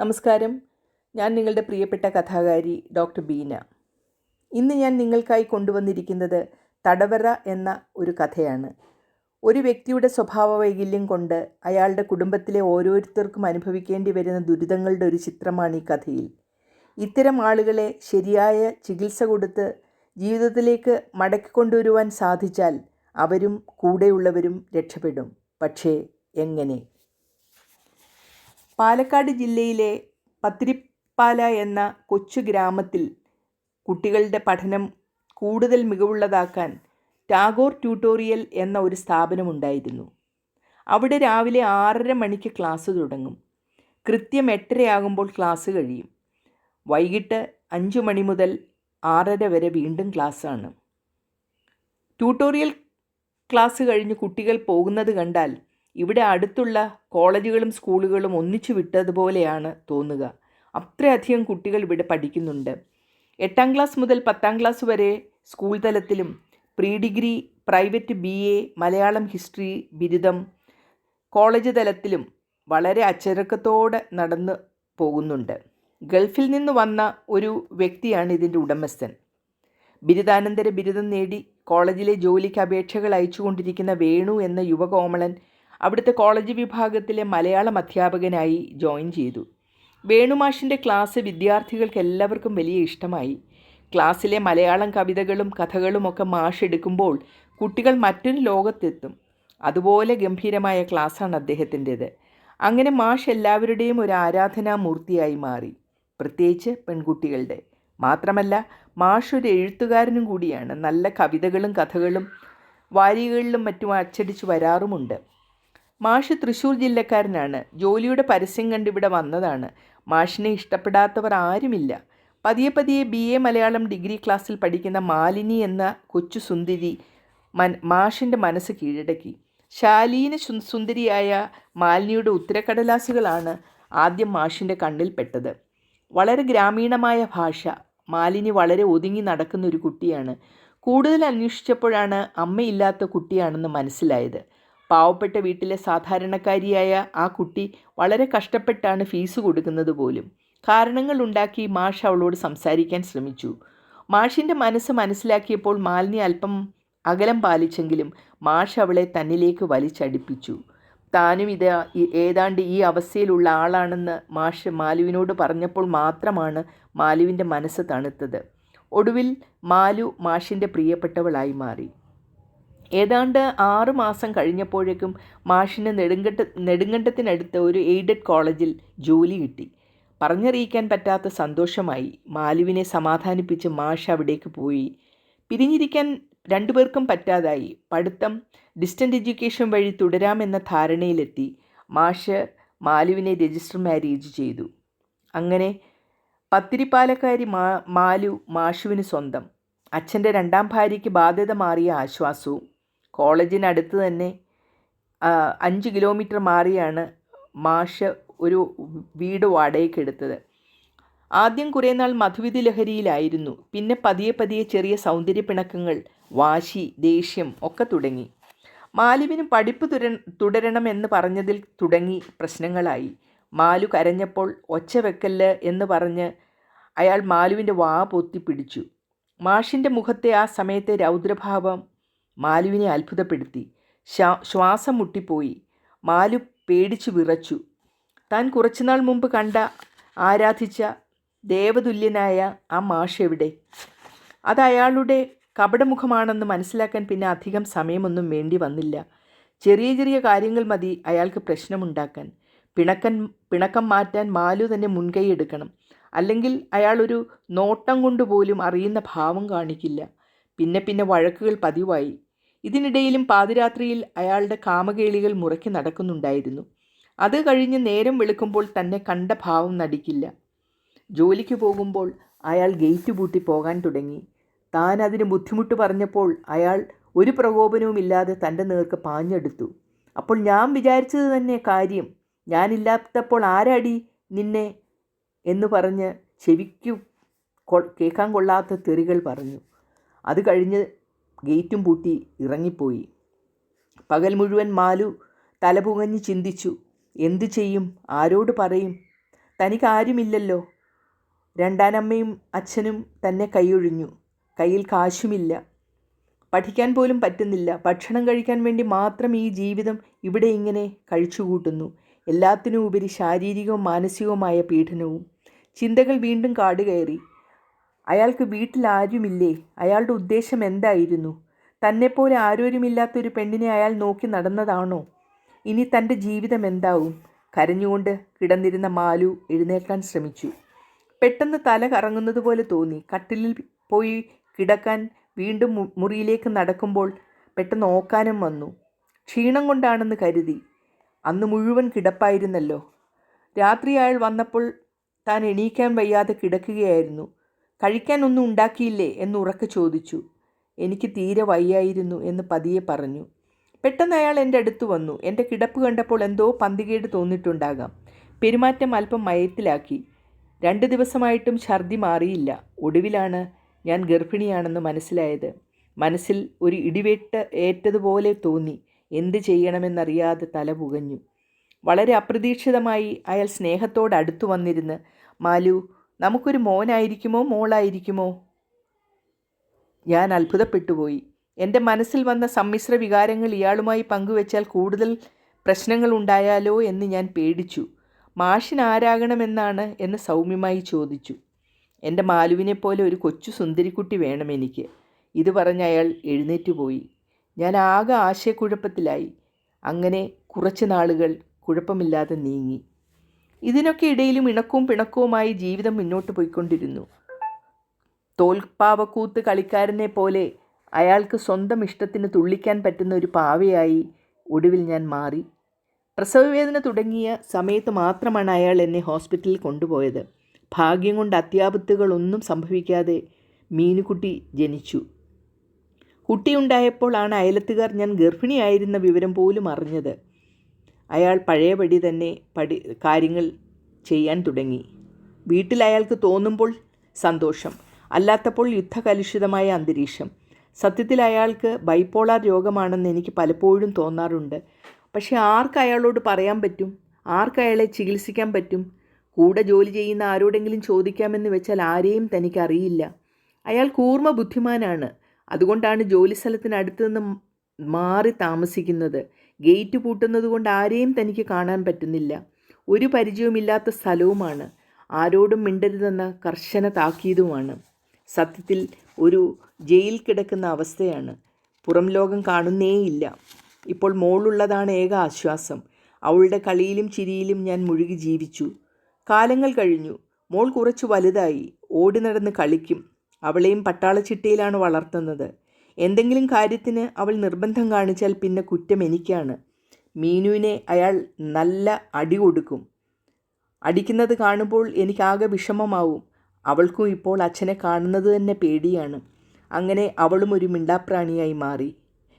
നമസ്കാരം. ഞാൻ നിങ്ങളുടെ പ്രിയപ്പെട്ട കഥാകാരി ഡോക്ടർ ബീന. ഇന്ന് ഞാൻ നിങ്ങൾക്കായി കൊണ്ടുവന്നിരിക്കുന്നത് തടവറ എന്ന ഒരു കഥയാണ്. ഒരു വ്യക്തിയുടെ സ്വഭാവ വൈകല്യം കൊണ്ട് അയാളുടെ കുടുംബത്തിലെ ഓരോരുത്തർക്കും അനുഭവിക്കേണ്ടി വരുന്ന ദുരിതങ്ങളുടെ ഒരു ചിത്രമാണ് ഈ കഥയിൽ. ഇത്തരം ആളുകളെ ശരിയായ ചികിത്സ കൊടുത്ത് ജീവിതത്തിലേക്ക് മടക്കി മടക്കിക്കൊണ്ടുവരുവാൻ സാധിച്ചാൽ അവരും കൂടെയുള്ളവരും രക്ഷപ്പെടും. പക്ഷേ എങ്ങനെ? പാലക്കാട് ജില്ലയിലെ പത്തിരിപ്പാല എന്ന കൊച്ചു ഗ്രാമത്തിൽ കുട്ടികളുടെ പഠനം കൂടുതൽ മികവുള്ളതാക്കാൻ ടാഗോർ ട്യൂട്ടോറിയൽ എന്ന ഒരു സ്ഥാപനമുണ്ടായിരുന്നു. അവിടെ രാവിലെ ആറര മണിക്ക് ക്ലാസ് തുടങ്ങും. കൃത്യം എട്ടരയാകുമ്പോൾ ക്ലാസ് കഴിയും. വൈകിട്ട് അഞ്ച് മണി മുതൽ ആറര വരെ വീണ്ടും ക്ലാസ്സാണ്. ട്യൂട്ടോറിയൽ ക്ലാസ് കഴിഞ്ഞ് കുട്ടികൾ പോകുന്നത് കണ്ടാൽ ഇവിടെ അടുത്തുള്ള കോളേജുകളും സ്കൂളുകളും ഒന്നിച്ചു വിട്ടതുപോലെയാണ് തോന്നുക. അത്രയധികം കുട്ടികൾ ഇവിടെ പഠിക്കുന്നുണ്ട്. എട്ടാം ക്ലാസ് മുതൽ പത്താം ക്ലാസ് വരെ സ്കൂൾ തലത്തിലും pre degree private B A Malayalam history ബിരുദം കോളേജ് തലത്തിലും വളരെ അച്ചടക്കത്തോടെ നടന്നു പോകുന്നുണ്ട്. ഗൾഫിൽ നിന്ന് വന്ന ഒരു വ്യക്തിയാണ് ഇതിന്റെ ഉടമസ്ഥൻ. ബിരുദാനന്തര ബിരുദം നേടി കോളേജിലെ ജോലിക്ക് അപേക്ഷകൾ അയച്ചുകൊണ്ടിരിക്കുന്ന വേണു എന്ന യുവകോമളൻ അവിടുത്തെ കോളേജ് വിഭാഗത്തിലെ മലയാളം അധ്യാപകനായി ജോയിൻ ചെയ്തു. വേണുമാഷിന്റെ ക്ലാസ് വിദ്യാർത്ഥികൾക്ക് എല്ലാവർക്കും വലിയ ഇഷ്ടമായി. ക്ലാസ്സിലെ മലയാളം കവിതകളും കഥകളും ഒക്കെ മാഷ് എടുക്കുമ്പോൾ കുട്ടികൾ മറ്റൊരു ലോകത്തെത്തും. അതുപോലെ ഗംഭീരമായ ക്ലാസ്സാണ് അദ്ദേഹത്തിന്റേത്. അങ്ങനെ മാഷ് എല്ലാവരുടെയും ഒരു ആരാധനാമൂർത്തിയായി മാറി. പ്രത്യേകിച്ച് പെൺകുട്ടികളുടെ. മാത്രമല്ല മാഷ് ഒരു എഴുത്തുകാരനും കൂടിയാണ്. നല്ല കവിതകളും കഥകളും വാരികകളിലും മറ്റും അച്ചടിച്ച് വരാറുമുണ്ട്. മാഷ് തൃശ്ശൂർ ജില്ലക്കാരനാണ്. ജോലിയുടെ പരസ്യം കണ്ട് ഇവിടെ വന്നതാണ്. മാഷിനെ ഇഷ്ടപ്പെടാത്തവർ ആരുമില്ല. പതിയെ പതിയെ ബി എ മലയാളം ഡിഗ്രി ക്ലാസ്സിൽ പഠിക്കുന്ന മാലിനി എന്ന കൊച്ചു സുന്ദരി മൻ മാഷിന്റെ മനസ്സ് കീഴടക്കി. ശാലീന സുന്ദരിയായ മാലിനിയുടെ ഉത്തരക്കടലാസുകളാണ് ആദ്യം മാഷിന്റെ കണ്ണിൽപ്പെട്ടത് വളരെ ഗ്രാമീണമായ ഭാഷ. മാലിനി വളരെ ഒതുങ്ങി നടക്കുന്ന ഒരു കുട്ടിയാണ്. കൂടുതൽ അന്വേഷിച്ചപ്പോഴാണ് അമ്മയില്ലാത്ത കുട്ടിയാണെന്ന് മനസ്സിലായത്. പാവപ്പെട്ട വീട്ടിലെ സാധാരണക്കാരിയായ ആ കുട്ടി വളരെ കഷ്ടപ്പെട്ടാണ് ഫീസ് കൊടുക്കുന്നത് പോലും. കാരണങ്ങൾ ഉണ്ടാക്കി മാഷ് അവളോട് സംസാരിക്കാൻ ശ്രമിച്ചു. മാഷിന്റെ മനസ്സ് മനസ്സിലാക്കിയപ്പോൾ മാലിനി അല്പം അകലം പാലിച്ചെങ്കിലും മാഷ് അവളെ തന്നിലേക്ക് വലിച്ചടിപ്പിച്ചു. താനും ഇത് ഏതാണ്ട് ഈ അവസ്ഥയിലുള്ള ആളാണെന്ന് മാഷ് മാലുവിനോട് പറഞ്ഞപ്പോൾ മാത്രമാണ് മാലുവിന്റെ മനസ്സ് തണുത്തത്. ഒടുവിൽ മാലു മാഷിന്റെ പ്രിയപ്പെട്ടവളായി മാറി. ഏതാണ്ട് ആറു മാസം കഴിഞ്ഞപ്പോഴേക്കും മാഷിന് നെടുങ്കണ്ട നെടുങ്കണ്ടത്തിനടുത്ത് ഒരു എയ്ഡഡ് കോളേജിൽ ജോലി കിട്ടി. പറഞ്ഞറിയിക്കാൻ പറ്റാത്ത സന്തോഷമായി മാലുവിനെ സമാധാനിപ്പിച്ച് മാഷ് അവിടേക്ക് പോയി. പിരിഞ്ഞിരിക്കാൻ രണ്ടുപേർക്കും പറ്റാതായി. പഠിത്തം ഡിസ്റ്റന്റ് എഡ്യൂക്കേഷൻ വഴി തുടരാമെന്ന ധാരണയിലെത്തി മാഷ് മാലുവിനെ രജിസ്റ്റർ മാരേജ് ചെയ്തു. അങ്ങനെ പത്തിരിപ്പാലക്കാരി മാ മാലു മാഷുവിന് സ്വന്തം. അച്ഛന്റെ രണ്ടാം ഭാര്യയ്ക്ക് ബാധ്യത മാറിയ ആശ്വാസവും കോളേജിനടുത്ത് തന്നെ അഞ്ച് കിലോമീറ്റർ മാറിയാണ് മാഷ് ഒരു വീട് വാടകയ്ക്ക് എടുത്തത്. ആദ്യം കുറേ നാൾ മധുവിധി ലഹരിയിലായിരുന്നു. പിന്നെ പതിയെ പതിയെ ചെറിയ സൗന്ദര്യ പിണക്കങ്ങൾ വാശി ദേഷ്യം ഒക്കെ തുടങ്ങി. മാലുവിന് പഠിപ്പ് തുര തുടരണമെന്ന് പറഞ്ഞതിൽ തുടങ്ങി പ്രശ്നങ്ങളായി. മാലു കരഞ്ഞപ്പോൾ ഒച്ച വെക്കല്ല് എന്ന് പറഞ്ഞ് അയാൾ മാലുവിന്റെ വാ പൊത്തി പിടിച്ചു മാഷിന്റെ മുഖത്തെ ആ സമയത്തെ രൗദ്രഭാവം മാലുവിനെ അത്ഭുതപ്പെടുത്തി. ശ്വാസം മുട്ടിപ്പോയി. മാലു പേടിച്ചു വിറച്ചു. താൻ കുറച്ചുനാൾ മുമ്പ് കണ്ട ആരാധിച്ച ദേവതുല്യനായ ആ മാഷ് എവിടെ? അത് അയാളുടെ കപടമുഖമാണെന്ന് മനസ്സിലാക്കാൻ പിന്നെ അധികം സമയമൊന്നും വേണ്ടി വന്നില്ല. ചെറിയ ചെറിയ കാര്യങ്ങൾ മതി അയാൾക്ക് പ്രശ്നമുണ്ടാക്കാൻ. പിണക്കൻ പിണക്കം മാറ്റാൻ മാലു തന്നെ മുൻകൈ എടുക്കണം. അല്ലെങ്കിൽ അയാളൊരു നോട്ടം കൊണ്ടുപോലും അറിയുന്ന ഭാവം കാണിക്കില്ല. പിന്നെ പിന്നെ വഴക്കുകൾ പതിവായി. ഇതിനിടയിലും പാതിരാത്രിയിൽ അയാളുടെ കാമകേളികൾ മുറക്കി നടക്കുന്നുണ്ടായിരുന്നു. അത് കഴിഞ്ഞ് നേരം വെളുക്കുമ്പോൾ തന്നെ കണ്ട ഭാവം നടിക്കില്ല. ജോലിക്ക് പോകുമ്പോൾ അയാൾ ഗേറ്റ് പൂട്ടി പോകാൻ തുടങ്ങി. താൻ അതിന് ബുദ്ധിമുട്ട് പറഞ്ഞപ്പോൾ അയാൾ ഒരു പ്രകോപനവുമില്ലാതെ തന്റെ നേർക്ക് പാഞ്ഞെടുത്തു. അപ്പോൾ ഞാൻ വിചാരിച്ചത് തന്നെ കാര്യം. ഞാനില്ലാത്തപ്പോൾ ആരാടി നിന്നെ? എന്ന് പറഞ്ഞ് ചെവിക്കു കേൾക്കാൻ കൊള്ളാത്ത തെറികൾ പറഞ്ഞു. അത് കഴിഞ്ഞ് ഗേറ്റും പൂട്ടി ഇറങ്ങിപ്പോയി. പകൽ മുഴുവൻ മാലു തലപുകഞ്ഞ് ചിന്തിച്ചു. എന്തു ചെയ്യും? ആരോട് പറയും? തനിക്കാരുമില്ലല്ലോ രണ്ടാനമ്മയും അച്ഛനും തന്നെ കൈയൊഴിഞ്ഞു. കയ്യിൽ കാശുമില്ല. പഠിക്കാൻ പോലും പറ്റുന്നില്ല. ഭക്ഷണം കഴിക്കാൻ വേണ്ടി മാത്രം ഈ ജീവിതം ഇവിടെ ഇങ്ങനെ കഴിച്ചുകൂട്ടുന്നു. എല്ലാത്തിനും ഉപരി ശാരീരികവും മാനസികവുമായ പീഡനവും. ചിന്തകൾ വീണ്ടും കാട് കയറി അയാൾക്ക് വീട്ടിൽ ആരുമില്ലേ അയാളുടെ ഉദ്ദേശം എന്തായിരുന്നു? തന്നെപ്പോലെ ആരോരുമില്ലാത്തൊരു പെണ്ണിനെ അയാൾ നോക്കി നടന്നതാണോ? ഇനി തന്റെ ജീവിതം എന്താവും? കരഞ്ഞുകൊണ്ട് കിടന്നിരുന്ന മാലു എഴുന്നേൽക്കാൻ ശ്രമിച്ചു. പെട്ടെന്ന് തല കറങ്ങുന്നത് പോലെ തോന്നി. കട്ടിലിൽ പോയി കിടക്കാൻ വീണ്ടും മുറിയിലേക്ക് നടക്കുമ്പോൾ പെട്ടെന്ന് ഓക്കാനും വന്നു. ക്ഷീണം കൊണ്ടാണെന്ന് കരുതി. അന്ന് മുഴുവൻ കിടപ്പായിരുന്നല്ലോ. രാത്രി അയാൾ വന്നപ്പോൾ താൻ എണീക്കാൻ വയ്യാതെ കിടക്കുകയായിരുന്നു. കഴിക്കാനൊന്നും ഉണ്ടാക്കിയില്ലേ എന്ന് ഉറക്കെ ചോദിച്ചു. എനിക്ക് തീരെ വയ്യായിരുന്നു എന്ന് പതിയെ പറഞ്ഞു. പെട്ടെന്ന് അയാൾ എന്റെ അടുത്ത് വന്നു. എന്റെ കിടപ്പ് കണ്ടപ്പോൾ എന്തോ പന്തികേട് തോന്നിയിട്ടുണ്ടാകാം. പെരുമാറ്റം അല്പം മയത്തിലാക്കി. രണ്ട് ദിവസമായിട്ടും ഛർദി മാറിയില്ല. ഒടുവിലാണ് ഞാൻ ഗർഭിണിയാണെന്ന് മനസ്സിലായത്. മനസ്സിൽ ഒരു ഇടിവെട്ട് ഏറ്റതുപോലെ തോന്നി. എന്ത് ചെയ്യണമെന്നറിയാതെ തല പുകഞ്ഞു. വളരെ അപ്രതീക്ഷിതമായി അയാൾ സ്നേഹത്തോട് അടുത്തു വന്നിരുന്ന് മാലു നമുക്കൊരു മോനായിരിക്കുമോ? മോളായിരിക്കുമോ? ഞാൻ അത്ഭുതപ്പെട്ടുപോയി. എന്റെ മനസ്സിൽ വന്ന സമ്മിശ്ര വികാരങ്ങൾ ഇയാളുമായി പങ്കുവെച്ചാൽ കൂടുതൽ പ്രശ്നങ്ങൾ ഉണ്ടായാലോ എന്ന് ഞാൻ പേടിച്ചു. മാഷിൻ ആരാകണമെന്നാണ് എന്ന് സൗമ്യമായി ചോദിച്ചു. എന്റെ മാലുവിനെ പോലെ ഒരു കൊച്ചു സുന്ദരിക്കുട്ടി വേണം എനിക്ക്. ഇത് പറഞ്ഞ് അയാൾ എഴുന്നേറ്റ് പോയി. ഞാൻ ആകെ ആശയക്കുഴപ്പത്തിലായി. അങ്ങനെ കുറച്ച് നാളുകൾ കുഴപ്പമില്ലാതെ നീങ്ങി. ഇതിനൊക്കെ ഇടയിലും ഇണക്കവും പിണക്കവുമായി ജീവിതം മുന്നോട്ട് പോയിക്കൊണ്ടിരുന്നു. തോൽപ്പാവക്കൂത്ത് കളിക്കാരനെ പോലെ അയാൾക്ക് സ്വന്തം ഇഷ്ടത്തിന് തുള്ളിക്കാൻ പറ്റുന്ന ഒരു പാവയായി ഒടുവിൽ ഞാൻ മാറി. പ്രസവവേദന തുടങ്ങിയ സമയത്ത് മാത്രമാണ് അയാൾ എന്നെ ഹോസ്പിറ്റലിൽ കൊണ്ടുപോയത്. ഭാഗ്യം കൊണ്ട് അത്യാപത്തുകളൊന്നും സംഭവിക്കാതെ മീനുകുട്ടി ജനിച്ചു. കുട്ടിയുണ്ടായപ്പോഴാണ് അയലത്തുകാർ ഞാൻ ഗർഭിണിയായിരുന്ന വിവരം പോലും അറിഞ്ഞത്. അയാൾ പഴയപടി തന്നെ പടി കാര്യങ്ങൾ ചെയ്യാൻ തുടങ്ങി. വീട്ടിൽ അയാൾക്ക് തോന്നുമ്പോൾ സന്തോഷം അല്ലാത്തപ്പോൾ യുദ്ധകലുഷിതമായ അന്തരീക്ഷം. സത്യത്തിൽ അയാൾക്ക് ബൈപ്പോളാർ രോഗമാണെന്ന് എനിക്ക് പലപ്പോഴും തോന്നാറുണ്ട്. പക്ഷേ ആർക്ക് അയാളോട് പറയാൻ പറ്റും? ആർക്ക് അയാളെ ചികിത്സിക്കാൻ പറ്റും? കൂടെ ജോലി ചെയ്യുന്ന ആരോടെങ്കിലും ചോദിക്കാമെന്ന് വെച്ചാൽ ആരെയും തനിക്കറിയില്ല. അയാൾ കൂർമ്മ ബുദ്ധിമാനാണ് അതുകൊണ്ടാണ് ജോലി സ്ഥലത്തിനടുത്ത് നിന്ന് മാറി താമസിക്കുന്നത്. ഗേറ്റ് പൂട്ടുന്നത് കൊണ്ട് ആരെയും തനിക്ക് കാണാൻ പറ്റുന്നില്ല. ഒരു പരിചയവുമില്ലാത്ത സ്ഥലവുമാണ്. ആരോടും മിണ്ടരുതെന്ന കർശന താക്കീതുമാണ്. സത്യത്തിൽ ഒരു ജയിൽ കിടക്കുന്ന അവസ്ഥയാണ്. പുറം ലോകം കാണുന്നേയില്ല. ഇപ്പോൾ മോളുള്ളതാണ് ഏക ആശ്വാസം. അവളുടെ കളിയിലും ചിരിയിലും ഞാൻ മുഴുകി ജീവിച്ചു. കാലങ്ങൾ കഴിഞ്ഞു. മോൾ കുറച്ച് വലുതായി. ഓടി നടന്ന് കളിക്കും. അവളെയും പട്ടാളച്ചിട്ടയിലാണ് വളർത്തുന്നത്. എന്തെങ്കിലും കാര്യത്തിന് അവൾ നിർബന്ധം കാണിച്ചാൽ പിന്നെ കുറ്റം എനിക്കാണ്. മീനുവിനെ അയാൾ നല്ല അടി കൊടുക്കും. അടിക്കുന്നത് കാണുമ്പോൾ എനിക്കാകെ വിഷമമാവും. അവൾക്കും ഇപ്പോൾ അച്ഛനെ കാണുന്നത് തന്നെ പേടിയാണ്. അങ്ങനെ അവളും ഒരു മിണ്ടാപ്രാണിയായി മാറി.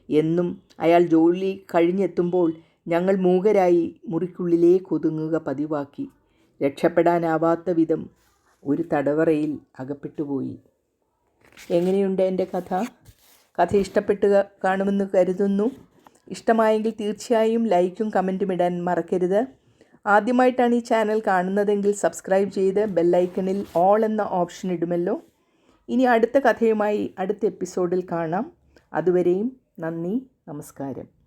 എന്നും അയാൾ ജോലി കഴിഞ്ഞെത്തുമ്പോൾ ഞങ്ങൾ മൂകരായി മുറിക്കുള്ളിലേക്ക് ഒതുങ്ങുക പതിവാക്കി. രക്ഷപ്പെടാനാവാത്ത വിധം ഒരു തടവറയിൽ അകപ്പെട്ടുപോയി. എങ്ങനെയുണ്ട് എന്റെ കഥ? കഥ ഇഷ്ടപ്പെട്ട് കാണുമെന്ന് കരുതുന്നു. ഇഷ്ടമായെങ്കിൽ തീർച്ചയായും ലൈക്കും കമന്റും ഇടാൻ മറക്കരുത്. ആദ്യമായിട്ടാണ് ഈ ചാനൽ കാണുന്നതെങ്കിൽ സബ്സ്ക്രൈബ് ചെയ്ത് ബെല്ലൈക്കണിൽ ഓൾ എന്ന ഓപ്ഷൻ ഇടുമല്ലോ. ഇനി അടുത്ത കഥയുമായി അടുത്ത എപ്പിസോഡിൽ കാണാം. അതുവരെയും നന്ദി നമസ്കാരം.